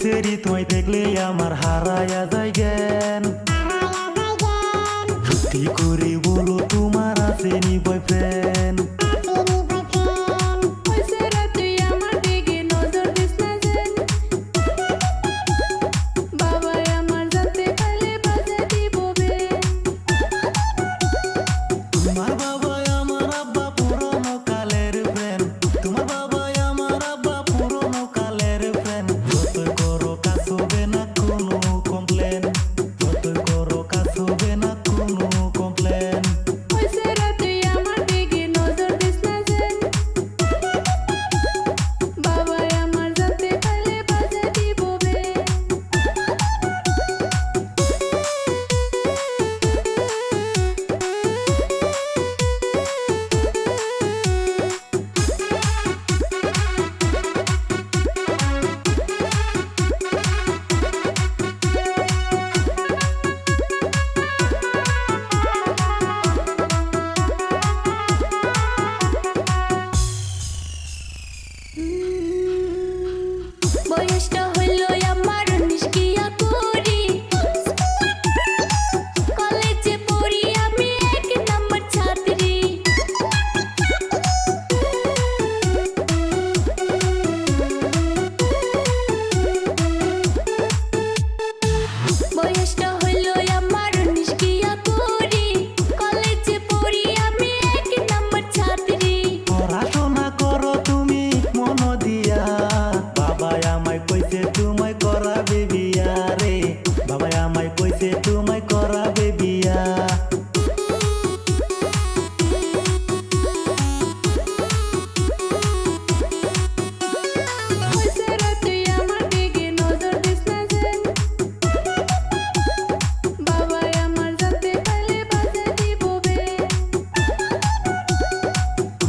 সেরি তোমায় দেখলে আমার হারায়া যায় জ্ঞান করিব